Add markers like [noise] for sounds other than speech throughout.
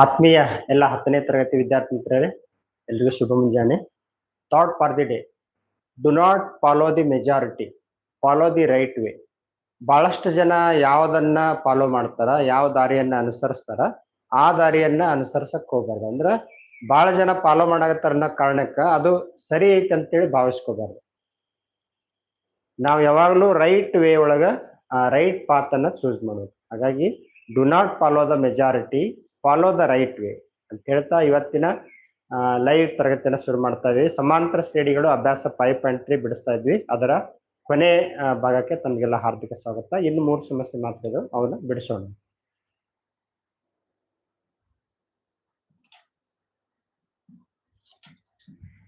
ಆತ್ಮೀಯ ಎಲ್ಲ ಹತ್ತನೇ ತರಗತಿ ವಿದ್ಯಾರ್ಥಿ ಮಿತ್ರರೇ ಎಲ್ರಿಗೂ ಶುಭ ಮುಂಜಾನೆ. Thought for the day do not follow the majority follow the right way ಬಹಳಷ್ಟು ಜನ ಯಾವ್ದನ್ನ ಫಾಲೋ ಮಾಡ್ತಾರ, ಯಾವ ದಾರಿಯನ್ನ ಅನುಸರಿಸ್ತಾರ, ಆ ದಾರಿಯನ್ನ ಅನುಸರಿಸಕ್ ಹೋಗ್ಬಾರ್ದು. ಅಂದ್ರ ಬಹಳ ಜನ ಫಾಲೋ ಮಾಡಾಕತ್ತಾರ ಅನ್ನೋ ಕಾರಣಕ್ಕ ಅದು ಸರಿ ಐತೆ ಅಂತೇಳಿ ಭಾವಿಸ್ಕೋಬಾರ್ದು. ನಾವು ಯಾವಾಗಲೂ ರೈಟ್ ವೇ ಒಳಗ ರೈಟ್ ಪಾತ್ ಅನ್ನ ಚೂಸ್ ಮಾಡೋದು. ಹಾಗಾಗಿ do not follow the majority follow the right way ಅಂತ ಹೇಳ್ತಾ ಇವತ್ತಿನ ಲೈವ್ ತರಗತಿಯನ್ನು ಶುರು ಮಾಡ್ತಾ ಇದ್ವಿ. ಸಮಾಂತರ ಶ್ರೇಣಿಗಳು ಅಭ್ಯಾಸ ಪಾಯಿಂಟ್ ತ್ರೀ ಬಿಡಿಸ್ತಾ ಇದ್ವಿ. ಅದರ ಕೊನೆ ಭಾಗಕ್ಕೆ ತಮಗೆಲ್ಲ ಹಾರ್ದಿಕ ಸ್ವಾಗತ. ಇನ್ನು ಮೂರು ಸಮಸ್ಯೆ ಮಾತ್ರ ಇದು ಅವನ್ನ ಬಿಡಿಸೋಣ.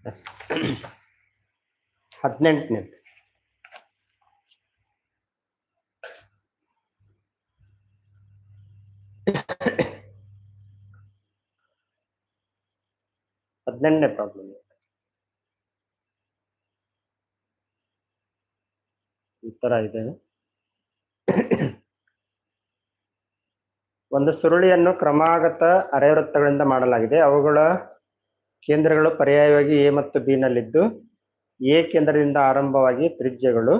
Yes. ಹದಿನೆಂಟನೇ ಪ್ರಾಬ್ಲಮ್ ಉತ್ತರ ತರ ಇದೆ. ಒಂದು ಸುರುಳಿಯನ್ನು ಕ್ರಮಾಗತ ಅರೆವೃತ್ತಗಳಿಂದ ಮಾಡಲಾಗಿದೆ. ಅವುಗಳ ಕೇಂದ್ರಗಳು ಪರ್ಯಾಯವಾಗಿ ಎ ಮತ್ತು ಬಿ ನಲ್ಲಿದ್ದು, ಎ ಕೇಂದ್ರದಿಂದ ಆರಂಭವಾಗಿ ತ್ರಿಜ್ಯಗಳು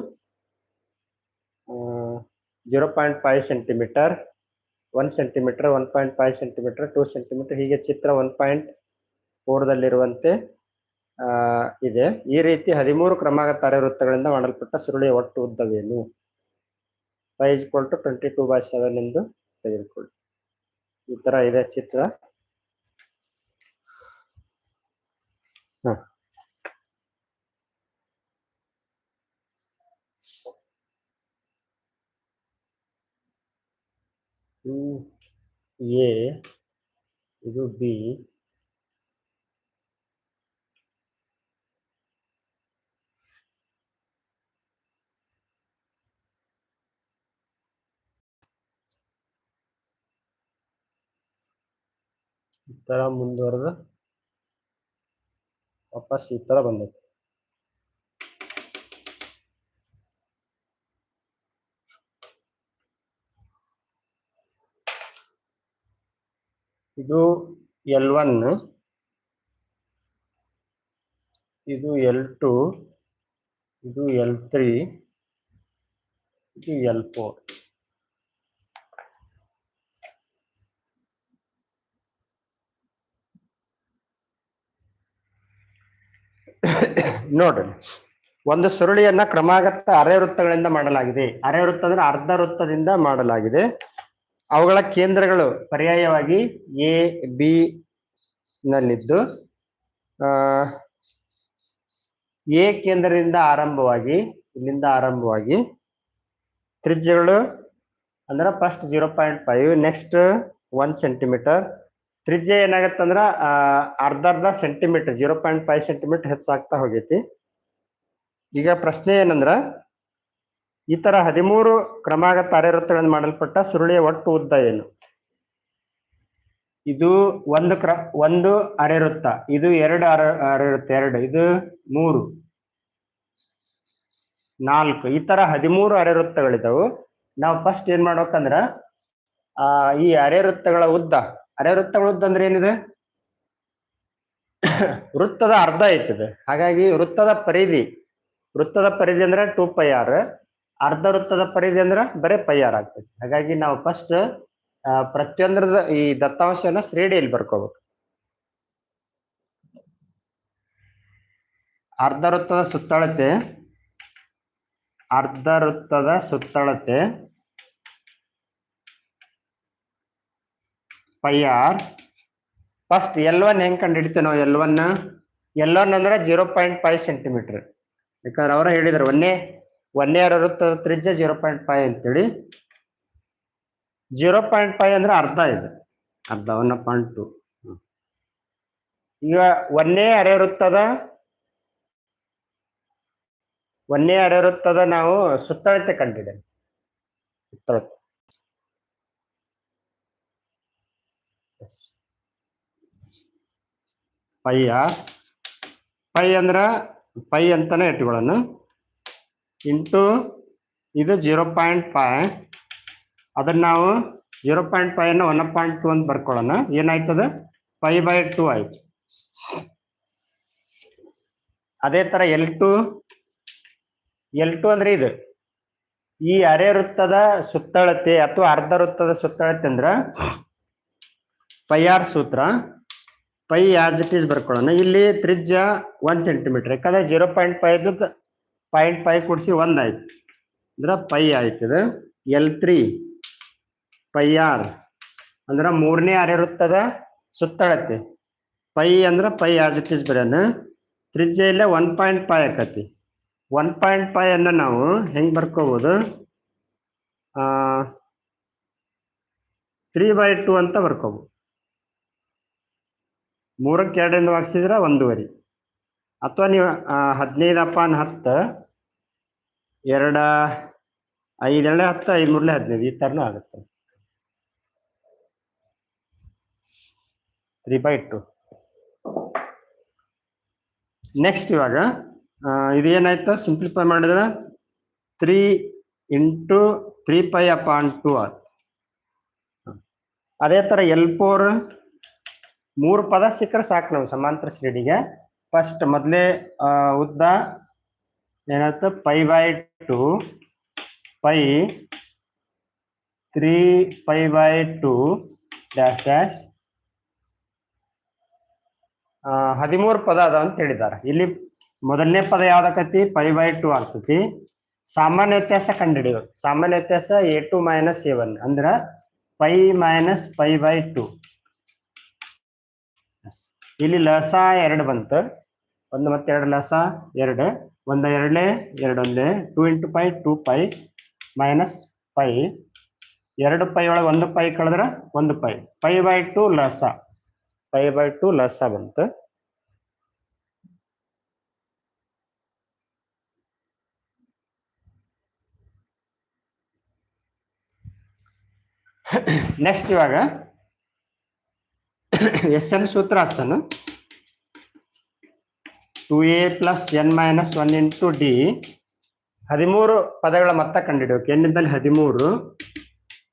zero point five centimetre, one centimetre, one point five centimetre, two centimetre, ಹೀಗೆ ಚಿತ್ರ ಒನ್ ಪಾಯಿಂಟ್ ಫೋರ್ದಲ್ಲಿರುವಂತೆ ಆ, ಇದೆ. ಈ ರೀತಿ ಹದಿಮೂರು ಕ್ರಮಾಗತ ಕಾರ್ಯವೃತ್ತಗಳಿಂದ ಮಾಡಲ್ಪಟ್ಟ ಸುರುಳಿಯ ಒಟ್ಟು ಉದ್ದವೇನು? Five equal to twenty two by seven ಎಂದು ತೆಗೆದುಕೊಳ್ಳಿ. ಈ ತರ ಇದೆ ಚಿತ್ರ. ಹ. ಎ ಇದು ಬಿ ತರ ಮುಂದುವರೆದು ವಾಪಸ್ ಈ ತರ ಬಂದೈತೆ. ಇದು ಎಲ್ ಒನ್ ಇದು ಎಲ್ ಟು ಇದು ಎಲ್ ತ್ರೀ ಇದು ಎಲ್ ಫೋರ್ ನೋಡ್ರಿ. ಒಂದು ಸುರುಳಿಯನ್ನ ಕ್ರಮಾಗತ ಅರೆ ವೃತ್ತಗಳಿಂದ ಮಾಡಲಾಗಿದೆ. ಅರೆ ವೃತ್ತ ಅಂದ್ರೆ ಅರ್ಧ ವೃತ್ತದಿಂದ ಮಾಡಲಾಗಿದೆ. ಅವುಗಳ ಕೇಂದ್ರಗಳು ಪರ್ಯಾಯವಾಗಿ ಎ, ಬಿ ನಲ್ಲಿದ್ದು, ಆ, ಎ ಕೇಂದ್ರದಿಂದ ಆರಂಭವಾಗಿ, ಇಲ್ಲಿಂದ ಆರಂಭವಾಗಿ ತ್ರಿಜ್ಯಗಳು ಅಂದ್ರೆ first zero point five next one centimetre ತ್ರಿಜ್ಯ ಏನಾಗತ್ತಂದ್ರ ಅರ್ಧ ಅರ್ಧ centimetre zero point five centimetre ಹೆಚ್ಚಾಗ್ತಾ ಹೋಗೈತಿ. ಈಗ ಪ್ರಶ್ನೆ ಏನಂದ್ರ, ಈ ತರ ಹದಿಮೂರು ಕ್ರಮಾಗತ ಅರೆವೃತ್ತಗಳನ್ನು ಮಾಡಲ್ಪಟ್ಟ ಸುರುಳಿಯ ಒಟ್ಟು ಉದ್ದ ಏನು? ಇದು ಒಂದು ಕ್ರ, ಒಂದು ಅರೆವೃತ್ತ, ಇದು ಎರಡು ಅರ, ಅರೆವೃತ್ತ, ಎರಡು, ಇದು ಮೂರು, ನಾಲ್ಕು, ಈ ತರ ಹದಿಮೂರು ಅರೆವೃತ್ತಗಳಿದಾವು. ನಾವು ಫಸ್ಟ್ ಏನ್ ಮಾಡ್ಬೇಕಂದ್ರ, ಆ, ಈ ಅರೆವೃತ್ತಗಳ ಉದ್ದ ಅರೆವೃತ್ತಗಳ ಉದ್ದ ಅಂದ್ರೆ ಏನಿದೆ? ವೃತ್ತದ ಅರ್ಧ ಐತದೆ ಹಾಗಾಗಿ ವೃತ್ತದ ಪರಿಧಿ ವೃತ್ತದ ಪರಿಧಿ ಅಂದ್ರೆ ಟೂ ಪೈ ಆರ್ ಅರ್ಧ ವೃತ್ತದ ಪರಿಧಿ ಅಂದ್ರೆ ಬರೇ ಪೈ ಆರ್ ಆಗ್ತೈತಿ ಹಾಗಾಗಿ ನಾವು ಫಸ್ಟ್ ಪ್ರತಿಯೊಂದರದ ಈ ದತ್ತಾಂಶನ ಶ್ರೇಣಿಯಲ್ಲಿ ಬರ್ಕೋಬೇಕು. ಅರ್ಧ ವೃತ್ತದ ಸುತ್ತಳತೆ, ಅರ್ಧ ವೃತ್ತದ ಸುತ್ತಳತೆ pi R first L one ಹೆಂಗ್ ಕಂಡು ನಾವು ಎಲ್ ಒನ್ ಎಲ್ ಒನ್ ಅಂದ್ರೆ ಜೀರೋ ಪಾಯಿಂಟ್ ಫೈವ್ ಸೆಂಟಿಮೀಟರ್ ಯಾಕಂದ್ರೆ ಅವರ ಹೇಳಿದ್ರು ಒನ್ನೇ ಅರ ವೃತ್ತದ ತ್ರಿಜ್ಯ ಜೀರೋ ಪಾಯಿಂಟ್ ಫೈವ್ ಅಂತೇಳಿ. ಜೀರೋ ಪಾಯಿಂಟ್ ಫೈವ್ ಅಂದ್ರೆ ಅರ್ಧ ಇದೆ. ಅರ್ಧ ಒನ್ ಪಾಯಿಂಟ್ ಟು ಈಗ ಒಂದೇ ಅರೆ ವೃತ್ತದ, ಒಂದೇ ಅರೆವೃತ್ತದ ನಾವು ಸುತ್ತಳತೆ ಕಂಡಿದ್ದೇವೆ. ಸುತ್ತಳತೆ. ಪೈಯ ಪೈ ಅಂದ್ರೆ ಪೈ ಅಂತಾನೆ ಇಟ್ಕೊಳ್ಳೋಣ. ಇಂಟು ಇದು ಜೀರೋ ಪಾಯಿಂಟ್ ಫೈವ್. ಅದನ್ನ ನಾವು ಜೀರೋ ಪಾಯಿಂಟ್ ಅನ್ನ ಒನ್ ಪಾಯಿಂಟ್ ಟು ಅಂತ ಬರ್ಕೊಳ್ಳೋಣ. ಏನಾಯ್ತದ? ಫೈ ಬೈ ಟು ಆಯ್ತು. ಅದೇ ತರ ಎಲ್ ಟು ಎಲ್ ಟು ಅಂದ್ರೆ ಇದು. ಈ ಅರೆ ವೃತ್ತದ ಸುತ್ತಳತೆ ಅಥವಾ ಅರ್ಧ ವೃತ್ತದ ಸುತ್ತಳತೆ ಅಂದ್ರ ಪೈ ಆರ್ ಸೂತ್ರ. ಪೈ ಆಸ್ ಇಟ್ ಈಸ್ ಬರ್ಕೊಳ್ಳೋಣ. ಇಲ್ಲಿ ತ್ರಿಜ್ಯ ಒನ್ ಸೆಂಟಿಮೀಟರ್ ಯಾಕಂದ್ರೆ zero point five point five ಕೂಡಿಸಿ ಒಂದ್ ಆಯ್ತು. ಅಂದ್ರೆ ಪೈ ಆಯ್ತು ಇದು ಎಲ್ ತ್ರೀ ಪೈ ಆರ್. ಅಂದ್ರೆ ಮೂರನೇ ಆರ್ ಇರುತ್ತದ ಸುತ್ತಳತೆ ಪೈ ಅಂದ್ರೆ ಪೈ ಆಸ್ ಇಟ್ ಈಸ್ ಬರೋಣ ತ್ರಿಜ್ಯ ಇಲ್ಲೇ ಒನ್ ಪಾಯಿಂಟ್ ಫೈವ್ ಆಕತಿ. ಒನ್ ಪಾಯಿಂಟ್ ಫೈವ್ ಅನ್ನ ನಾವು ಹೆಂಗ್ ಬರ್ಕೋಬಹುದು ಆ ತ್ರೀ ಬೈ ಟು ಅಂತ ಬರ್ಕೋಬಹುದು ಮೂರಕ್ಕೆ ಎರಡರಿಂದ ಭಾಗಿಸಿದ್ರೆ ಒಂದೂವರೆ. ಅಥವಾ ನೀವು ಹದಿನೈದು ಅಪಾನ್ ಹತ್ತು, ಎರಡ ಐದೆರಡೆ ಹತ್ತು, ಐದು ಮೂರಲೆ ಹದಿನೈದು, ಈ ಥರನೂ ಆಗುತ್ತೆ. Three by two. ನೆಕ್ಸ್ಟ್ ಇವಾಗ ಇದು ಏನಾಯ್ತು? ಸಿಂಪ್ಲಿಫೈ ಮಾಡಿದ್ರೆ three into three pi upon two ಅದೇ ಥರ ಎಲ್ ಫೋರ್ ಮೂರು ಪದ ಸಿಕ್ಕರೆ ಸಾಕು ನಾವು ಸಮಾಂತರ ಶ್ರೇಣಿಗೆ. ಫಸ್ಟ್ ಮೊದಲೇ ಉದ್ದ, ಏನಾಯ್ತು? Pi by two pi three pi by two dash dash ಹದಿಮೂರು ಪದ ಅದ ಅಂತ ಹೇಳಿದ್ದಾರೆ. ಇಲ್ಲಿ ಮೊದಲನೇ ಪದ ಯಾವ್ದಾಕತಿ? ಪೈ ಬೈ ಟು ಆಗ್ತತಿ. ಸಾಮಾನ್ಯ ವ್ಯತ್ಯಾಸ ಕಂಡುಹಿಡಿಯೋದು ಸಾಮಾನ್ಯ ವ್ಯತ್ಯಾಸ A two minus A one ಅಂದ್ರ pi minus pi by two ಇಲ್ಲಿ ಲಸ ಎರಡು ಬಂತು. ಒಂದು ಮತ್ತೆ ಎರಡು ಲಸ ಎರಡು. ಒಂದ ಎರಡನೇ ಎರಡು ಒಂದೇ two into pi, two pi minus pi. ಎರಡು ಪೈ ಒಳಗೆ ಒಂದು ಪೈ ಕಳೆದ್ರೆ ಒಂದು ಪೈ. ಪೈ ಬೈ ಟು ಲಸ. ಪೈ ಬೈ ಟು ಲಸ ಬಂತು. ನೆಕ್ಸ್ಟ್ ಇವಾಗ [coughs] ಎಸ್ ಎನ್ ಸೂತ್ರ ಹಾಕ್ಸೋಣ two A plus N minus one into D ಹದಿಮೂರು ಪದಗಳ ಮೊತ್ತ ಕಂಡುಹಿಡಿಯೋಕೆ. ಎನ್ನಿದ್ದಲ್ಲಿ ಹದಿಮೂರು.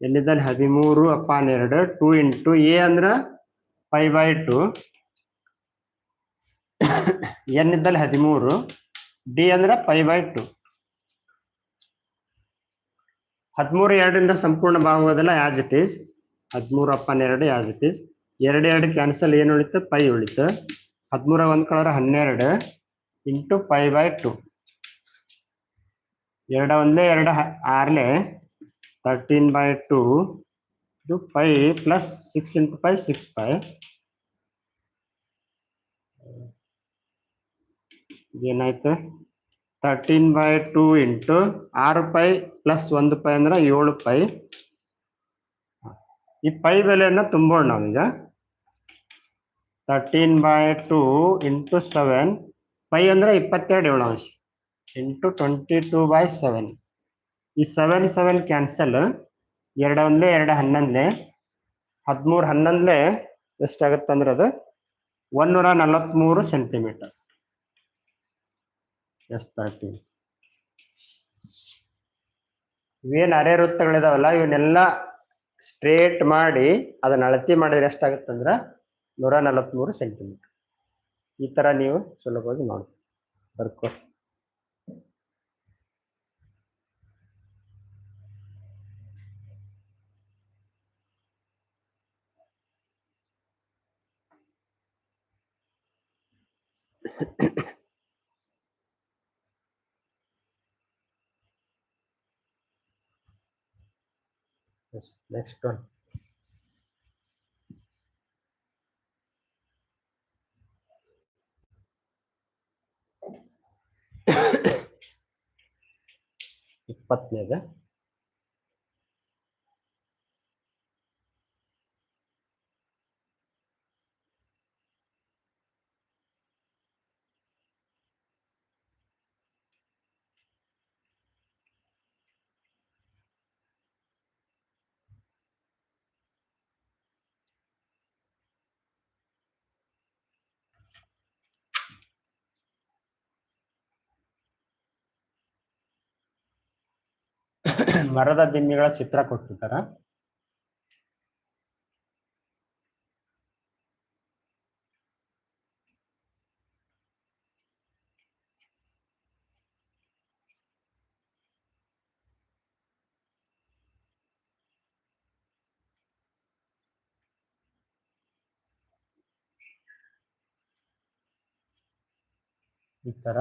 ಎನ್ನಿದ್ದಲ್ಲಿ ಹದಿಮೂರು ಅಪಾನ್ ಎರಡು. ಟೂ ಇಂಟು ಎ ಅಂದ್ರೆ ಫೈವ್ ಬೈ ಟು ಎನ್ ಇದ್ದಲ್ಲಿ ಹದಿಮೂರು. ಡಿ ಅಂದ್ರೆ ಫೈವ್ ಬೈ ಟು ಹದಿಮೂರು ಎರಡರಿಂದ ಸಂಪೂರ್ಣ ಭಾಗವದಲ್ಲ ಆಸ್ ಇಟ್ ಈಸ್ ಹದಿಮೂರು ಅಪ್ಪನ್ ಎರಡು ಆಸ್ ಇಟ್ ಈಸ್ ಎರಡು ಎರಡು ಕ್ಯಾನ್ಸಲ್ ಏನು ಉಳಿತು? ಪೈ ಉಳಿತು. ಹದಿಮೂರ ಒಂದು ಕಳರ ಹನ್ನೆರಡು ಇಂಟು ಪೈ ಬೈ ಟು ಎರಡ ಒಂದೇ ಎರಡು ಆರ್ಲೆ ತರ್ಟೀನ್ ಬೈ ಟು ಇದು pi plus six into pi six pi ಏನಾಯ್ತು? ತರ್ಟೀನ್ ಬೈ ಟು ಇಂಟು ಆರು ಪೈ ಪ್ಲಸ್ ಒಂದು ಪೈ ಅಂದ್ರೆ ಏಳು ಪೈ. ಈ ಪೈ ಬೆಲೆಯನ್ನ ತುಂಬೋಣ ನಾವೀಗ. Thirteen by two into seven pi ಅಂದರೆ ಇಪ್ಪತ್ತೆರಡು ಏಳು ಅಂಶ into twenty two by seven ಈ ಸೆವೆನ್ ಸೆವೆನ್ ಕ್ಯಾನ್ಸಲ್ ಎರಡು ಒಂದ್ಲೆ ಎರಡು ಹನ್ನೊಂದ್ಲೆ, ಹದಿಮೂರು ಎಷ್ಟು ಎಷ್ಟಾಗುತ್ತೆ ಅಂದ್ರೆ ಅದು ಒಂದೂರ ನಲವತ್ಮೂರು ಸೆಂಟಿಮೀಟರ್ ಎಸ್ ತರ್ಟೀನ್ ಇವೇನು ಅರೆ ವೃತ್ತಗಳಿದಾವಲ್ಲ, ಇವನ್ನೆಲ್ಲ ಸ್ಟ್ರೇಟ್ ಮಾಡಿ ಅದನ್ನ ಅಳತಿ ಮಾಡಿದ್ರೆ ಎಷ್ಟಾಗುತ್ತೆ ಅಂದ್ರೆ ನೂರ ನಲವತ್ಮೂರು ಸೆಂಟಿಮೀಟರ್ ಈ ತರ ನೀವು ಸುಲಭವಾಗಿ ಮಾಡಿ ಬರ್ಕೋ Yes, next one. ಇಪ್ಪತ್ತನೇದ. [coughs] ಮರದ ದಿಮ್ಮಿಗಳ ಚಿತ್ರ ಕೊಟ್ಟಿದ್ದಾರ ಈ ತರ.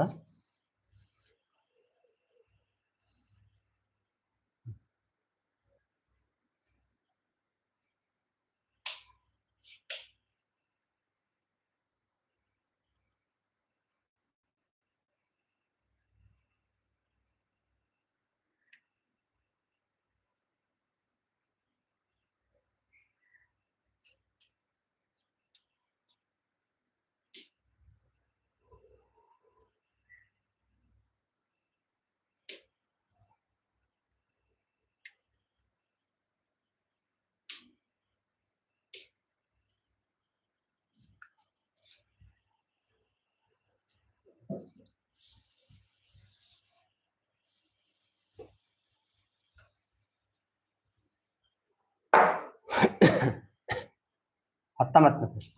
ಹತ್ತೊಂಬತ್ತನೇ ಪ್ರಶ್ನೆ.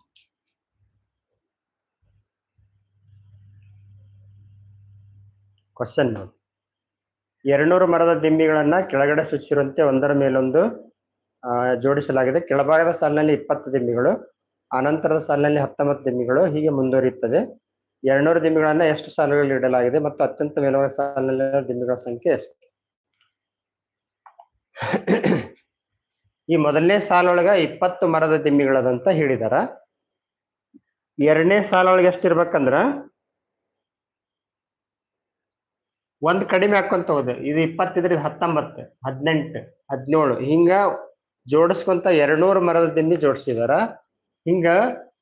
ಕ್ವಶನ್ ನೋಡಿ. ಎರಡ್ನೂರು ಮರದ ದಿಮ್ಮಿಗಳನ್ನ ಕೆಳಗಡೆ ಸೂಚಿಸಿರುವಂತೆ ಒಂದರ ಮೇಲೊಂದು ಜೋಡಿಸಲಾಗಿದೆ. ಕೆಳಭಾಗದ ಸಾಲಿನಲ್ಲಿ ಇಪ್ಪತ್ತು ದಿಮ್ಮಿಗಳು ಅನಂತರದ ಸಾಲಿನಲ್ಲಿ ಹತ್ತೊಂಬತ್ತು ದಿಮ್ಮಿಗಳು ಹೀಗೆ ಮುಂದುವರಿಯುತ್ತದೆ. ಎರಡ್ನೂರು ದಿಂಬಿಗಳನ್ನ ಎಷ್ಟು ಸಾಲುಗಳಲ್ಲಿ ಇಡಲಾಗಿದೆ ಮತ್ತು ಅತ್ಯಂತ ಮೇಲುವ ಸಾಲಿನಲ್ಲಿರುವ ದಿಮ್ಮಿಗಳ ಸಂಖ್ಯೆ ಎಷ್ಟು? ಈ ಮೊದಲನೇ ಸಾಲೊಳಗ ಇಪ್ಪತ್ತು ಮರದ ದಿಂಬಿಗಳದಂತ ಹೇಳಿದಾರ. ಎರಡನೇ ಸಾಲೊಳಗೆ ಎಷ್ಟಿರ್ಬೇಕಂದ್ರ ಒಂದ್ ಕಡಿಮೆ ಹಾಕೊಂತ ಹೋದೆ. ಇದು ಇಪ್ಪತ್ತಿದ್ರೆ ಇದು ಹತ್ತೊಂಬತ್ತು, ಹದಿನೆಂಟು, ಹದಿನೇಳು. ಹಿಂಗ ಜೋಡಿಸ್ಕೊಂತ ಎರಡ್ನೂರು ಮರದ ದಿಮ್ಮಿ ಜೋಡಿಸಿದಾರ. ಹಿಂಗ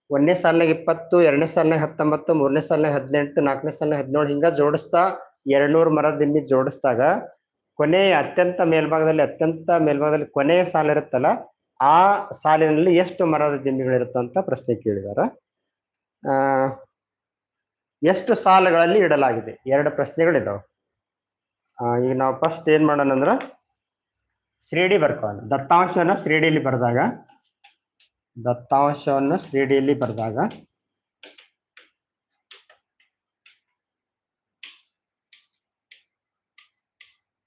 ಒಂದನೇ ಸಾಲಿನಾಗ ಇಪ್ಪತ್ತು, ಎರಡನೇ ಸಾಲಿನಾಗ ಹತ್ತೊಂಬತ್ತು, ಮೂರನೇ ಸಾಲಿನಾಗ ಹದಿನೆಂಟು, ನಾಲ್ಕನೇ ಸಾಲಿನಾಗ ಹದಿನೇಳು ಹಿಂಗ ಜೋಡಿಸ್ತಾ ಎರಡ್ನೂರು ಮರದ ದಿಮ್ಮಿ ಜೋಡಿಸಿದಾಗ ಕೊನೆಯ ಅತ್ಯಂತ ಮೇಲ್ಭಾಗದಲ್ಲಿ ಅತ್ಯಂತ ಮೇಲ್ಭಾಗದಲ್ಲಿ ಕೊನೆಯ ಸಾಲ ಇರುತ್ತಲ್ಲ, ಆ ಸಾಲಿನಲ್ಲಿ ಎಷ್ಟು ಮರದ ದಿಮ್ಮಿಗಳಿರುತ್ತೆ ಅಂತ ಪ್ರಶ್ನೆ ಕೇಳಿದಾರ. ಆ, ಎಷ್ಟು ಸಾಲುಗಳಲ್ಲಿ ಇಡಲಾಗಿದೆ? ಎರಡು ಪ್ರಶ್ನೆಗಳಿದಾವೆ. ಈಗ ನಾವು ಫಸ್ಟ್ ಏನ್ ಮಾಡೋಣ ಅಂದ್ರೆ ಶ್ರೀಡಿ ಬರ್ಕೋಣ ದತ್ತಾಂಶನ ಶ್ರೀಡಿಲಿ ಬರೆದಾಗ ದತ್ತಾಂಶವನ್ನು ಶ್ರೇಣಿಯಲ್ಲಿ ಬರೆದಾಗ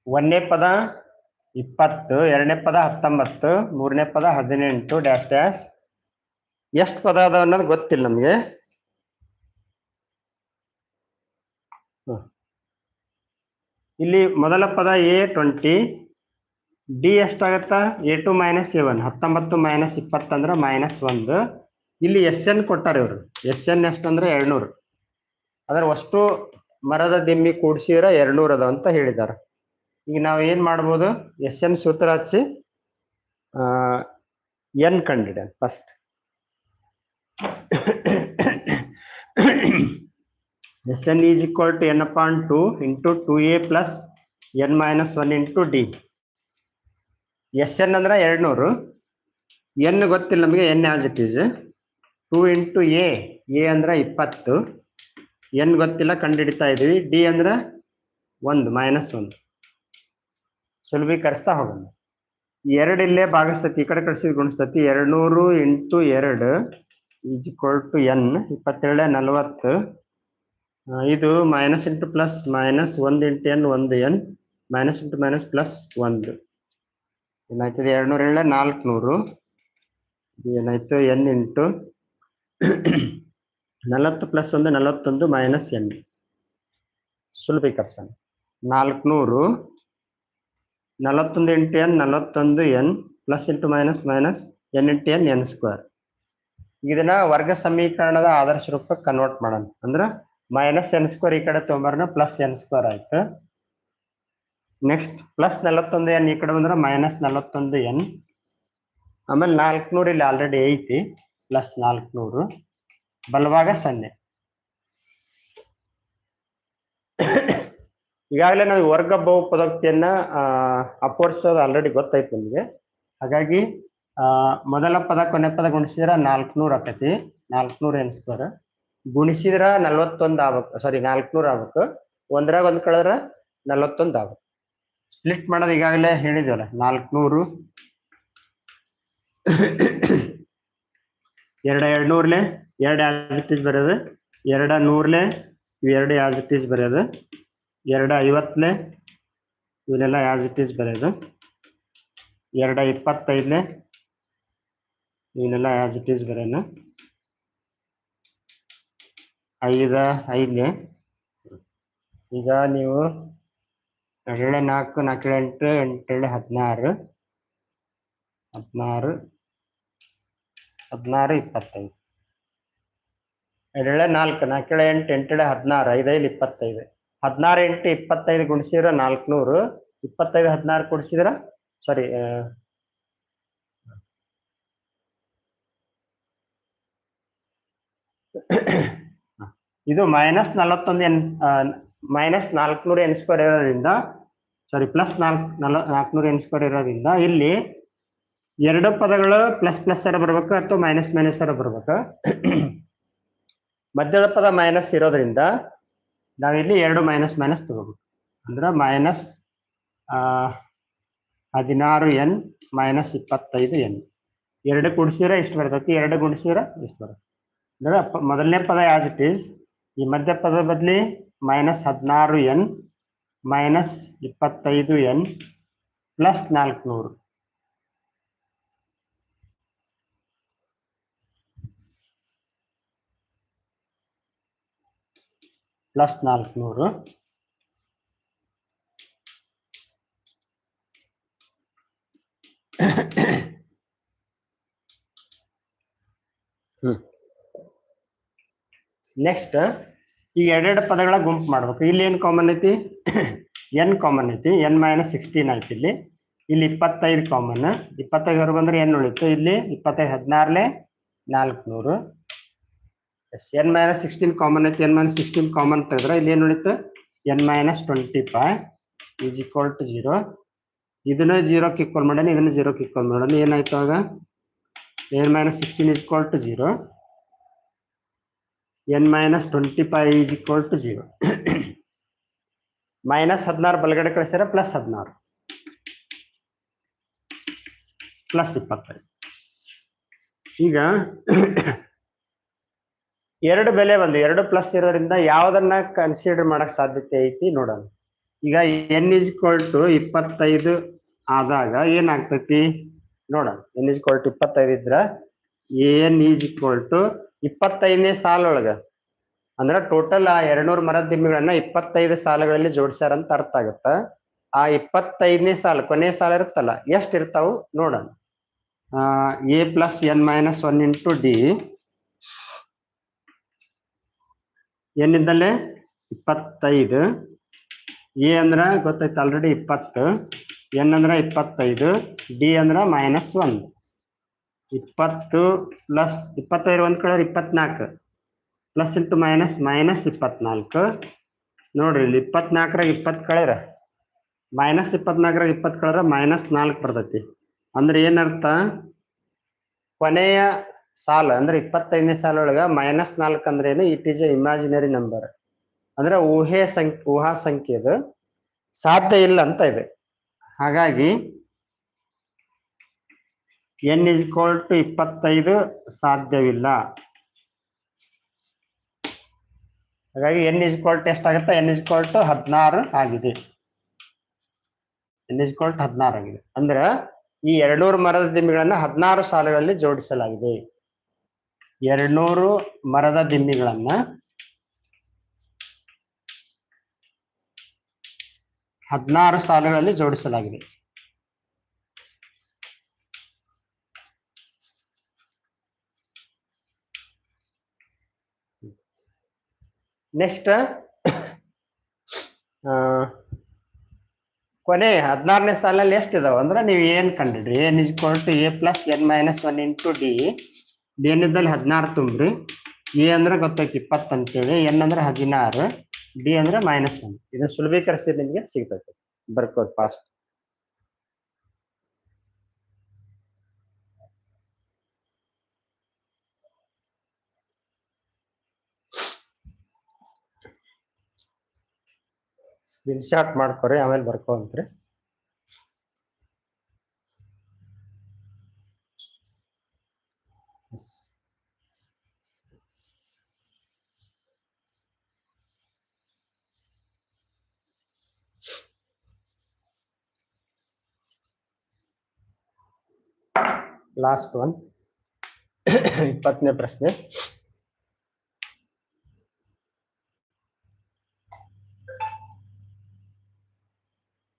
ಒಂದನೇ ಪದ ಇಪ್ಪತ್ತು, ಎರಡನೇ ಪದ ಹತ್ತೊಂಬತ್ತು, ಮೂರನೇ ಪದ ಹದಿನೆಂಟು ಡ್ಯಾಶ್ ಡ್ಯಾಶ್ ಎಷ್ಟು ಪದ ಅದಾವ ಅನ್ನೋದು ಗೊತ್ತಿಲ್ಲ ನಮಗೆ. ಇಲ್ಲಿ ಮೊದಲ ಪದ ಎ ಟ್ವೆಂಟಿ ಡಿ ಎಷ್ಟಾಗತ್ತ? A two minus A one ಹತ್ತೊಂಬತ್ತು ಮೈನಸ್ ಇಪ್ಪತ್ತಂದ್ರೆ ಮೈನಸ್ ಒಂದು. ಇಲ್ಲಿ ಎಸ್ ಎನ್ ಕೊಟ್ಟಾರ ಇವರು. ಎಸ್ ಎನ್ ಎಷ್ಟಂದ್ರೆ ಎರಡ್ನೂರು. ಅದ್ರ ಅಷ್ಟು ಮರದ ದಿಮ್ಮಿ ಕೂಡಿಸಿದ್ರೆ ಎರಡ್ನೂರು ಅದ ಅಂತ ಹೇಳಿದ್ದಾರೆ ಈಗ ನಾವು ಏನ್ ಮಾಡ್ಬೋದು? ಎಸ್ ಎನ್ ಸೂತ್ರ ಹಚ್ಚಿ N ಕಂಡಿಡ first S N is equal to N upon two into two A plus N minus one into D S N ಅಂದ್ರೆ ಎರಡ್ನೂರು. ಎನ್ ಗೊತ್ತಿಲ್ಲ ನಮಗೆ N as it is two into A A ಅಂದ್ರೆ ಇಪ್ಪತ್ತು. N ಗೊತ್ತಿಲ್ಲ, ಕಂಡುಹಿಡಿತಾ ಇದೀವಿ D ಅಂದ್ರೆ ಒಂದು ಮೈನಸ್ ಒಂದು. ಸುಲಭೀಕರಿಸ್ತಾ ಹೋಗೋಣ. ಎರಡು ಇಲ್ಲೇ ಭಾಗಿಸ್ತತಿ ಈ ಕಡೆ ಕಳಿಸಿದ ಗುಣಿಸ್ತತಿ ಎರಡ್ನೂರು ಇಂಟು ಎರಡು ಈಜ್ ಕೋಲ್ ಟು ಎನ್ ಇಪ್ಪತ್ತೇಳೆ ನಲವತ್ತು. ಇದು ಮೈನಸ್ ಇಂಟು ಪ್ಲಸ್ ಮೈನಸ್ ಒಂದು ಇಂಟು ಎನ್ ಒಂದು N minus into minus plus ಒಂದು. ಏನಾಯ್ತದೆ? ಎರಡ್ನೂರ ಏಳ ನಾಲ್ಕುನೂರು. ಏನಾಯ್ತು? ಎನ್ ಇಂಟು ನಲವತ್ತು ಪ್ಲಸ್ ಒಂದು, ನಲವತ್ತೊಂದು ಮೈನಸ್ ಎನ್. ಸುಲಭೀಕರಿಸೋಣ ನಾಲ್ಕುನೂರು. ನಲವತ್ತೊಂದು ಇಂಟು ಎನ್, ನಲವತ್ತೊಂದು N plus into minus minus N into N N square. ಇದನ್ನ ವರ್ಗ ಸಮೀಕರಣದ ಆದರ್ಶ ರೂಪಕ್ಕೆ ಕನ್ವರ್ಟ್ ಮಾಡೋಣ. ಅಂದ್ರೆ ಮೈನಸ್ ಎನ್ ಸ್ಕ್ವೇರ್ ಈ ಕಡೆ ತೊಂಬರ್ನ ಪ್ಲಸ್ ಎನ್ ಸ್ಕ್ವೇರ್ ಆಯ್ತು. ನೆಕ್ಸ್ಟ್ ಪ್ಲಸ್ ನಲವತ್ತೊಂದು ಎನ್, ಈ ಕಡೆ ಬಂದ್ರೆ ಮೈನಸ್ ನಲವತ್ತೊಂದು ಎನ್. ಆಮೇಲೆ ನಾಲ್ಕುನೂರು ಇಲ್ಲಿ ಆಲ್ರೆಡಿ ಐತಿ ಪ್ಲಸ್ ನಾಲ್ಕುನೂರು. ಬಲವಾಗ ಸೊನ್ನೆ. ಈಗಾಗಲೇ ನಾವು ವರ್ಗ ಬಹುಪದೋಕ್ತಿಯನ್ನ ಅಪೋರ್ಸೋದು ಆಲ್ರೆಡಿ ಗೊತ್ತಾಯ್ತು ನಿಮಗೆ. ಹಾಗಾಗಿ ಮೊದಲ ಪದ, ಕೊನೆ ಪದ ಗುಣಿಸಿದ್ರೆ ನಾಲ್ಕುನೂರು ಆಕತಿ. ನಾಲ್ಕುನೂರು ಎನ್ ಸ್ಕ್ವೇರ್ ಗುಣಿಸಿದ್ರ ನಲ್ವತ್ತೊಂದು ಆಗ್ಬೇಕು ಸಾರಿ ನಾಲ್ಕುನೂರು ಆಗ್ಬೇಕು. ಒಂದ್ರಾಗ ಒಂದ್ ಕಳೆದ್ರ ನಲ್ವತ್ತೊಂದು ಆಗ್ಬೇಕು. ಸ್ಪ್ಲಿಟ್ ಮಾಡೋದು ಈಗಾಗಲೇ ಹೇಳಿದ್ವಲ್ಲ, ನಾಲ್ಕುನೂರು. ಎರಡು ಎರಡು ನೂರ್ಲೆ ಎರಡು ಆಸ್ ಬರೆಯೋದು. ಎರಡ ನೂರ್ಲೆ ಎರಡು ಈಸ್ ಬರೆಯೋದು. ಎರಡು ಐವತ್ತಲೆ, ಇವನ್ನೆಲ್ಲ ಈಸ್ ಬರೆಯೋದು. ಎರಡ ಇಪ್ಪತ್ತೈದಲೆ, ಇವನ್ನೆಲ್ಲ ಈಸ್ ಬರೆಯೋಣ ಐದ, ಐದಲೆ. ಈಗ ನೀವು ಎರಡೇಳೆ ನಾಲ್ಕು ನಾಲ್ಕೇಳೆ ಎಂಟು ಎಂಟೇಳೆ ಹದಿನಾರು. ಹದಿನಾರು ಹದಿನಾರು, ಇಪ್ಪತ್ತೈದು. ಎರಡೇಳೆ ನಾಲ್ಕು ನಾಲ್ಕೇಳೆ ಎಂಟು ಎಂಟೇಳೆ ಹದಿನಾರು, ಐದೈದು, ಇಪ್ಪತ್ತೈದು. ಹದಿನಾರು, ಎಂಟು, ಇಪ್ಪತ್ತೈದು ಗುಣಿಸಿದ್ರೆ ನಾಲ್ಕುನೂರು. ಇಪ್ಪತ್ತೈದು, ಹದಿನಾರು ಕೊಡಿಸಿದ್ರ ಸಾರಿ ಇದು ಮೈನಸ್ ನಲವತ್ತೊಂದು ಎನ್ ಮೈನಸ್ ನಾಲ್ಕುನೂರ ಎನ್ ಸ್ಕ್ವೇರ್ ಇರೋದ್ರಿಂದ ಸಾರಿ ಪ್ಲಸ್ ನಾಲ್ಕು, ನಲ, ನಾಲ್ಕುನೂರು ಎನ್ ಸ್ಕ್ವೇರ್ ಇರೋದ್ರಿಂದ ಇಲ್ಲಿ ಎರಡು ಪದಗಳು ಪ್ಲಸ್ ಪ್ಲಸ್ ಅರ ಬರ್ಬೇಕು ಅಥವಾ ಮೈನಸ್ ಮೈನಸ್ ಅರ ಬರ್ಬೇಕು. ಮಧ್ಯದ ಪದ ಮೈನಸ್ ಇರೋದ್ರಿಂದ ನಾವಿಲ್ಲಿ ಎರಡು ಮೈನಸ್ ಮೈನಸ್ ತಗೋಬೇಕು. ಅಂದ್ರೆ ಮೈನಸ್ ಹದಿನಾರು ಎನ್ ಮೈನಸ್ ಇಪ್ಪತ್ತೈದು ಎನ್ ಎರಡು ಕೂಡಿಸಿದ್ರೆ ಇಷ್ಟು ಬರ್ತೈತಿ? ಎರಡು ಗುಣಿಸಿದ್ರೆ ಇಷ್ಟು ಬರುತ್ತೆ? ಅಂದ್ರೆ ಮೊದಲನೇ ಪದ ಆಸ್ ಇಟ್ ಈಸ್ ಈ ಮಧ್ಯ ಪದ ಬದಲಿ ಮೈನಸ್ ಹದಿನಾರು ಎನ್ ಮೈನಸ್ ಇಪ್ಪತ್ತೈದು ಎನ್ ಪ್ಲಸ್ ನಾಲ್ಕುನೂರು. ಪ್ಲಸ್ ನಾಲ್ಕುನೂರು. ನೆಕ್ಸ್ಟ್ ಈಗ ಎರಡೆರಡು ಪದಗಳ ಗುಂಪು ಮಾಡ್ಬೇಕು. ಇಲ್ಲಿ ಏನು ಕಾಮನ್ ಐತಿ? [coughs] ಎನ್ ಕಾಮನ್ ಐತಿ. ಎನ್ ಮೈನಸ್ ಸಿಕ್ಸ್ಟೀನ್ ಐತಿ ಇಲ್ಲಿ. ಇಲ್ಲಿ ಇಪ್ಪತ್ತೈದು ಕಾಮನ್ ಇಪ್ಪತ್ತೈದು ಬಂದ್ರೆ ಎನ್ ಉಳಿತು ಇಲ್ಲಿ ಇಪ್ಪತ್ತೈದು ಹದಿನಾರಲೆ ನಾಲ್ಕುನೂರು ಎನ್ ಮೈನಸ್ ಸಿಕ್ಸ್ಟೀನ್ ಕಾಮನ್ ಐತಿ. ಎನ್ ಮೈನಸ್ ಸಿಕ್ಸ್ಟೀನ್ ಕಾಮನ್ ತೆಗೆದ್ರೆ ಇಲ್ಲಿ ಏನು ಉಳಿತು N minus twenty five is equal to zero ಇದನ್ನ ಜೀರೋಕ್ಕೆ ಈಕ್ವಲ್ ಮಾಡೋಣ. ಇದನ್ನ ಜೀರೋಕ್ಕೆ ಈಕ್ವಲ್ ಮಾಡೋಣ. ಏನಾಯ್ತು ಆಗ? N minus sixteen is equal to zero N minus twenty five is equal to zero minus ಹದಿನಾರು ಬಲಗಡೆ ಕಳಿಸ್ತಾರೆ ಪ್ಲಸ್ ಹದಿನಾರು. ಪ್ಲಸ್ ಇಪ್ಪತ್ತೈದು. ಈಗ [coughs] ಎರಡು ಬೆಲೆ ಬಂದು ಎರಡು ಪ್ಲಸ್ ಇರೋದ್ರಿಂದ ಯಾವ್ದನ್ನ ಕನ್ಸಿಡರ್ ಮಾಡಕ್ ಸಾಧ್ಯತೆ ಐತಿ ನೋಡೋಣ. ಈಗ ಎನ್ ಇಸ್ ಈಕ್ವಲ್ ಟು ಇಪ್ಪತ್ತೈದು ಆದಾಗ ಏನಾಗ್ತೈತಿ? ನೋಡೋಣ. ಎನ್ ಇಸ್ ಈಕ್ವಲ್ ಟು ಇಪ್ಪತ್ತೈದು ಇದ್ರ ಎನ್ ಈಸ್ ಈಕ್ವಲ್ ಟು ಇಪ್ಪತ್ತೈದನೇ ಸಾಲೊಳಗ. ಅಂದ್ರ ಟೋಟಲ್ ಆ ಎರಡ್ನೂರು ಮರದ ದಿಮ್ಮಿಗಳನ್ನ ಇಪ್ಪತ್ತೈದು ಸಾಲಗಳಲ್ಲಿ ಜೋಡಿಸ್ಯಾರ ಅಂತ ಅರ್ಥ ಆಗತ್ತ. ಆ ಇಪ್ಪತ್ತೈದನೇ ಸಾಲ ಕೊನೆ ಸಾಲ ಇರುತ್ತಲ್ಲ, ಎಷ್ಟ್ ಇರ್ತಾವು ನೋಡೋಣ. A plus N minus one into D ಏನಿದ್ದಲ್ಲೇ ಇಪ್ಪತ್ತೈದು. ಎ ಅಂದ್ರ ಗೊತ್ತೈತೆ ಆಲ್ರೆಡಿ ಇಪ್ಪತ್ತು. ಎನ್ ಅಂದ್ರ ಇಪ್ಪತ್ತೈದು. ಡಿ ಅಂದ್ರ ಮೈನಸ್ ಒಂದು ಇಪ್ಪತ್ತು ಪ್ಲಸ್ ಇಪ್ಪತ್ತೈದು ಒಂದು ಕಡೆ ಇಪ್ಪತ್ನಾಲ್ಕು. ಪ್ಲಸ್ ಇಂಟು ಮೈನಸ್ ಮೈನಸ್ ಇಪ್ಪತ್ನಾಲ್ಕು. ನೋಡ್ರಿ, ಇಲ್ಲಿ ಇಪ್ಪತ್ನಾಲ್ಕರಾಗ ಇಪ್ಪತ್ತು ಕಳೆರ ಮೈನಸ್ ಇಪ್ಪತ್ನಾಲ್ಕರಾಗ ಇಪ್ಪತ್ತು ಕಳೆರ ಮೈನಸ್ ನಾಲ್ಕು ಬರ್ತೈತಿ. ಅಂದ್ರೆ ಏನರ್ಥ? ಕೊನೆಯ ಸಾಲ, ಅಂದ್ರೆ ಇಪ್ಪತ್ತೈದನೇ ಸಾಲೊಳಗ ಮೈನಸ್ ನಾಲ್ಕು ಅಂದ್ರೆ ಏನು? It is a imaginary number ಅಂದ್ರೆ ಊಹೆ ಸಂಖ್ಯೆ ಊಹಾ ಸಂಖ್ಯೆ ಅದು ಸಾಧ್ಯ ಇಲ್ಲ ಅಂತ ಇದೆ. ಹಾಗಾಗಿ ಎನ್ ಇಸ್ ಈಕ್ವಲ್ ಟು ಇಪ್ಪತ್ತೈದು ಸಾಧ್ಯವಿಲ್ಲ. ಹಾಗಾಗಿ ಎನ್ ಈಕ್ವಲ್ ಟು ಎಷ್ಟಾಗುತ್ತೆ? ಎನ್ ಇಸ್ ಈಕ್ವಲ್ ಟು ಹದಿನಾರು ಆಗಿದೆ. ಎನ್ ಇಸ್ ಈಕ್ವಲ್ ಟು ಹದಿನಾರು ಆಗಿದೆ. ಅಂದ್ರೆ ಈ ಎರಡ್ನೂರು ಮರದ ದಿಮ್ಮಿಗಳನ್ನ ಹದಿನಾರು ಸಾಲುಗಳಲ್ಲಿ ಜೋಡಿಸಲಾಗಿದೆ. ಎರಡ್ನೂರು ಮರದ ದಿಮ್ಮಿಗಳನ್ನ ಹದಿನಾರು ಸಾಲುಗಳಲ್ಲಿ ಜೋಡಿಸಲಾಗಿದೆ. ನೆಕ್ಸ್ಟ್ [coughs] ಕೊನೆ ಹದಿನಾರನೇ ಸಾಲಲ್ಲಿ ಎಷ್ಟು ಇದಾವ ಅಂದ್ರೆ ನೀವು ಏನ್ ಕಂಡಿಡ್ರಿ? ಏನ್ is two A plus N minus one into D D ಏನಿದ್ದಲ್ಲಿ ಹದಿನಾರು ತುಂಬ್ರಿ. ಎ ಅಂದ್ರೆ ಗೊತ್ತಾಯ್ತು ಇಪ್ಪತ್ತು ಅಂತೇಳಿ. ಎನ್ ಅಂದ್ರೆ ಹದಿನಾರು. ಡಿ ಅಂದ್ರೆ ಮೈನಸ್ ಒನ್ ಇದನ್ನ ಸುಲಭೀಕರಿಸಿದ್ರೆ ನಿಮಗೆ ಸಿಗ್ತೈತೆ. ಬರ್ಕೋದು ಫಾಸ್ಟ್ इनशार्ट मे आम बर्को लास्ट वन इपत् प्रश्ने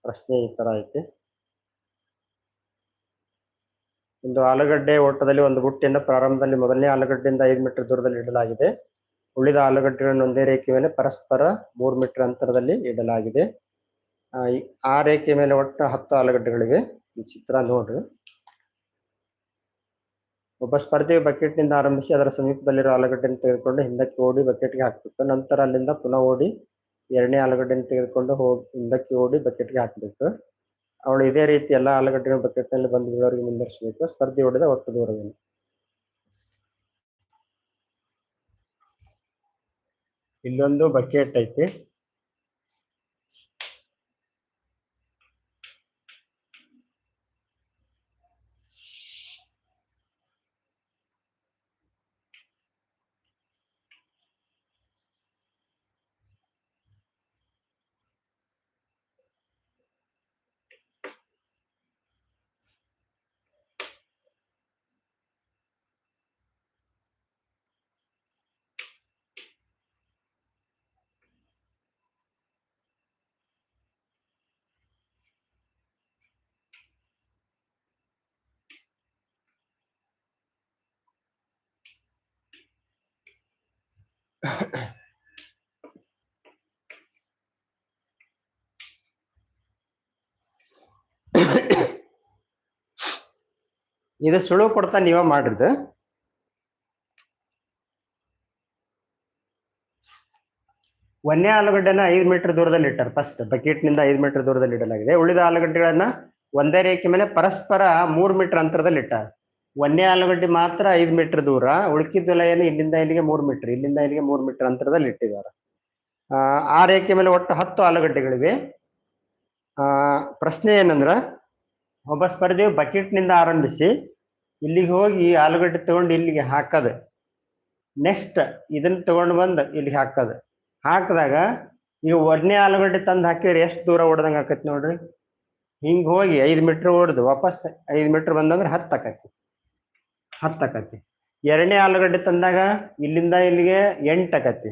ಪ್ರಶ್ನೆ ಈ ತರ ಐತಿ. ಒಂದು ಆಲೂಗಡ್ಡೆ ಓಟದಲ್ಲಿ ಒಂದು ಬುಟ್ಟಿಯನ್ನು ಪ್ರಾರಂಭದಲ್ಲಿ ಮೊದಲನೇ ಆಲೂಗಡ್ಡೆಯಿಂದ ಐದು ಮೀಟರ್ ದೂರದಲ್ಲಿ ಇಡಲಾಗಿದೆ. ಉಳಿದ ಆಲೂಗಡ್ಡೆಗಳನ್ನು ಒಂದೇ ರೇಖೆ ಮೇಲೆ ಪರಸ್ಪರ ಮೂರು ಮೀಟರ್ ಅಂತರದಲ್ಲಿ ಇಡಲಾಗಿದೆ. ಆ, ರೇಖೆ ಮೇಲೆ ಒಟ್ಟು ಹತ್ತು ಆಲೂಗಡ್ಡೆಗಳಿವೆ. ಈ ಚಿತ್ರ ನೋಡ್ರಿ. ಒಬ್ಬ ಸ್ಪರ್ಧೆಯು ಬಕೆಟ್ನಿಂದ ಆರಂಭಿಸಿ ಅದರ ಸಮೀಪದಲ್ಲಿರೋ ಆಲೂಗಡ್ಡೆಯನ್ನು ತೆಗೆದುಕೊಂಡು ಹಿಂದಕ್ಕೆ ಓಡಿ ಬಕೆಟ್ಗೆ ಹಾಕಬೇಕು. ನಂತರ ಅಲ್ಲಿಂದ ಪುನಃ ಓಡಿ ಎರಡನೇ ಆಲೂಗಡ್ಡೆನ ತೆಗೆದುಕೊಂಡು ಹೋಗಿ ಹಿಂದಕ್ಕೆ ಓಡಿ ಬಕೆಟ್ಗೆ ಹಾಕಬೇಕು. ಅವಳು ಇದೇ ರೀತಿ ಎಲ್ಲ ಆಲೂಗಡ್ಡೆ ಬಕೆಟ್ನಲ್ಲಿ ಬಂದು ಬೀಳೋರಿಗೆ ಮುಂದುವರಿಸಬೇಕು ಸ್ಪರ್ಧೆ ಹೊಡೆದ ಒಟ್ಟು ದೂರದಲ್ಲಿ ಇಲ್ಲೊಂದು ಬಕೆಟ್ ಐತಿ. ಇದು ಸುಳು ಕೊಡ್ತಾ ನೀವ ಮಾಡಿದ್ದು. ಒಂದೇ ಆಲೂಗಡ್ಡೆನ ಐದು ಮೀಟರ್ ದೂರದಲ್ಲಿ ಇಟ್ಟರು. ಫಸ್ಟ್ ಬಕೆಟ್ನಿಂದ ಐದು ಮೀಟರ್ ದೂರದಲ್ಲಿ ಇಡಲಾಗಿದೆ. ಉಳಿದ ಆಲೂಗಡ್ಡೆಗಳನ್ನ ಒಂದೇ ರೇಖೆ ಮೇಲೆ ಪರಸ್ಪರ ಮೂರು ಮೀಟರ್ ಅಂತರದಲ್ಲಿ ಇಟ್ಟಾರ. ಒಂದೇ ಆಲೂಗಡ್ಡೆ ಮಾತ್ರ ಐದು ಮೀಟರ್ ದೂರ. ಉಳ್ಕಿದ್ದೆಲ್ಲ ವಲಯನ ಇಲ್ಲಿಂದ ಇಲ್ಲಿಗೆ ಮೂರು ಮೀಟರ್ ಇಲ್ಲಿಂದ ಇಲ್ಲಿಗೆ ಮೂರು ಮೀಟರ್ ಅಂತರದಲ್ಲಿ ಇಟ್ಟಿದ್ದಾರೆ. ಆ ರೇಖೆ ಮೇಲೆ ಒಟ್ಟು ಹತ್ತು ಆಲೂಗಡ್ಡೆಗಳಿವೆ. ಆ, ಪ್ರಶ್ನೆ ಏನಂದ್ರ ಒಬ್ಬ ಸ್ಪರ್ಧೆಯು ಬಕೆಟ್ನಿಂದ ಆರಂಭಿಸಿ ಇಲ್ಲಿಗೆ ಹೋಗಿ ಆಲೂಗಡ್ಡೆ ತಗೊಂಡು ಇಲ್ಲಿಗೆ ಹಾಕದು ನೆಕ್ಸ್ಟ್ ಇದನ್ನ ತಗೊಂಡು ಬಂದು ಇಲ್ಲಿಗೆ ಹಾಕೋದು. ಹಾಕಿದಾಗ ಈಗ ಒಂದನೇ ಆಲೂಗಡ್ಡೆ ತಂದು ಹಾಕಿದ್ರೆ ಎಷ್ಟು ದೂರ ಓಡ್ದಂಗ ಆಕೈತಿ ನೋಡ್ರಿ? ಹಿಂಗೆ ಹೋಗಿ ಐದು ಮೀಟರ್ ಓಡ್ದು ವಾಪಸ್ ಐದು ಮೀಟರ್ ಬಂದಂದ್ರೆ ಹತ್ತು ಆಕತಿ. ಹತ್ತು ಆಕತಿ. ಎರಡನೇ ಆಲೂಗಡ್ಡೆ ತಂದಾಗ ಇಲ್ಲಿಂದ ಇಲ್ಲಿಗೆ ಎಂಟು ಆಕತಿ.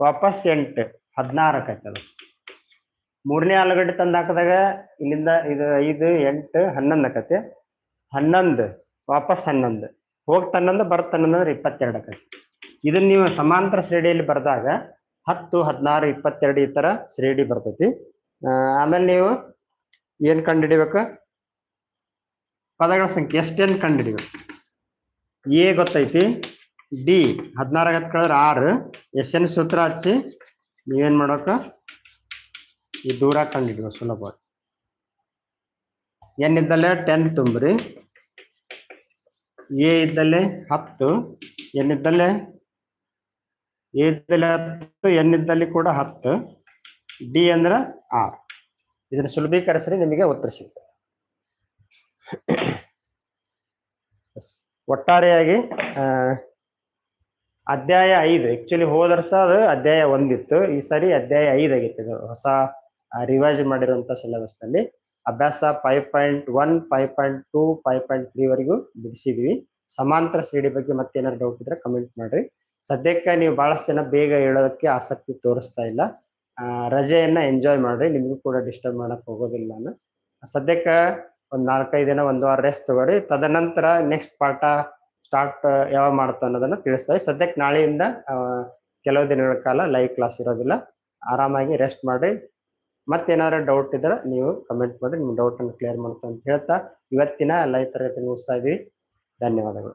ವಾಪಸ್ ಎಂಟು, ಹದಿನಾರು ಆಕೈತಿ ಮೂರನೇ ಆಲೂಗಡ್ಡೆ ತಂದು ಹಾಕಿದಾಗ ಇಲ್ಲಿಂದ ಇದು ಐದು, ಎಂಟು, ಹನ್ನೊಂದು ಆಕತಿ. ಹನ್ನೊಂದು, ವಾಪಸ್ ಹನ್ನೊಂದು. ಹೋಗ್ತ ಹನ್ನೊಂದು ಬರ್ತ ಹನ್ನೊಂದು ಅಂದ್ರೆ ಇಪ್ಪತ್ತೆರಡು ಆಕತಿ. ಇದನ್ನ ನೀವು ಸಮಾಂತರ ಶ್ರೇಣಿಯಲ್ಲಿ ಬರೆದಾಗ ಹತ್ತು, ಹದಿನಾರು, ಇಪ್ಪತ್ತೆರಡು ಈ ತರ ಶ್ರೇಣಿ ಬರ್ತೈತಿ. ಆಮೇಲೆ ನೀವು ಏನ್ ಕಂಡುಹಿಡಿಬೇಕು? ಪದಗಳ ಸಂಖ್ಯೆ ಎಷ್ಟೇನ್ ಕಂಡುಹಿಡಿಬೇಕು? ಎ ಗೊತ್ತೈತಿ. ಡಿ, ಹದಿನಾರು ಆಗತ್ ಕಳೆದ್ರೆ ಆರು. ಎಸ್ ಎನ್ ಸೂತ್ರ ಹಚ್ಚಿ ನೀವೇನ್ ಮಾಡ್ಬೇಕು? ಈ ದೂರ ಕಂಡಿಡಿಯುವ ಸುಲಭ ಎನ್ ಇದ್ದಲ್ಲೇ ಟೆನ್ ತುಂಬ್ರಿ. ಎ ಇದ್ದಲ್ಲೇ ಹತ್ತು, ಎನ್ ಇದ್ದಲ್ಲೇ ಎ ಇದ್ದಲ್ಲಿ ಹತ್ತು, ಎನ್ ಇದ್ದಲ್ಲಿ ಕೂಡ ಹತ್ತು. ಡಿ ಅಂದ್ರೆ ಆರ್. ಇದನ್ನ ಸುಲಭೀಕರಿಸ್ರಿ, ನಿಮಗೆ ಉತ್ತರ ಸಿಗುತ್ತೆ. ಒಟ್ಟಾರೆಯಾಗಿ ಅಧ್ಯಾಯ ಐದು. ಆಕ್ಚುಲಿ ಹೋದರ್ಸ ಅದು ಅಧ್ಯಾಯ ಒಂದಿತ್ತು. ಈ ಸರಿ ಅಧ್ಯಾಯ ಐದು ಆಗಿತ್ತು ಹೊಸ ರಿವೈಸ್ ಮಾಡಿರುವಂತ ಸಿಲೆಬಸ್ನಲ್ಲಿ ಅಭ್ಯಾಸ five point one five point two five point three ವರೆಗೂ ಬಿಡಿಸಿದ್ವಿ. ಸಮಾಂತರ ಸಿಡಿ ಬಗ್ಗೆ ಮತ್ತೆ ಏನಾದ್ರು ಡೌಟ್ ಇದ್ರೆ ಕಮೆಂಟ್ ಮಾಡ್ರಿ. ಸದ್ಯಕ್ಕೆ ನೀವು ಬಹಳಷ್ಟು ಜನ ಬೇಗ ಹೇಳೋದಕ್ಕೆ ಆಸಕ್ತಿ ತೋರಿಸ್ತಾ ಇಲ್ಲ. ರಜೆಯನ್ನ ಎಂಜಾಯ್ ಮಾಡ್ರಿ. ನಿಮಗೂ ಕೂಡ ಡಿಸ್ಟರ್ಬ್ ಮಾಡಕ್ ಹೋಗೋದಿಲ್ಲ ನಾನು. ಸದ್ಯಕ್ಕೆ ಒಂದ್ ನಾಲ್ಕೈದು ದಿನ, ಒಂದು ವಾರ ರೆಸ್ಟ್ ತಗೋರಿ. ತದನಂತರ ನೆಕ್ಸ್ಟ್ ಪಾಠ ಸ್ಟಾರ್ಟ್ ಯಾವಾಗ ಮಾಡ್ತಾ ಅನ್ನೋದನ್ನ ತಿಳಿಸ್ತಾ ಸದ್ಯಕ್ಕೆ ನಾಳೆಯಿಂದ ಕೆಲವು ದಿನಗಳ ಕಾಲ ಲೈವ್ ಕ್ಲಾಸ್ ಇರೋದಿಲ್ಲ. ಆರಾಮಾಗಿ ರೆಸ್ಟ್ ಮಾಡ್ರಿ. ಮತ್ತೇನಾದ್ರು ಡೌಟ್ ಇದ್ರೆ ನೀವು ಕಮೆಂಟ್ ಮಾಡಿ, ನಿಮ್ಮ ಅನ್ನು ಕ್ಲಿಯರ್ ಮಾಡ್ತಾ ಅಂತ ಹೇಳ್ತಾ ಇವತ್ತಿನ ಲೈವ್ ತರಗತಿ ಮುಗಿಸ್ತಾ ಇದ್ದೀವಿ. ಧನ್ಯವಾದಗಳು.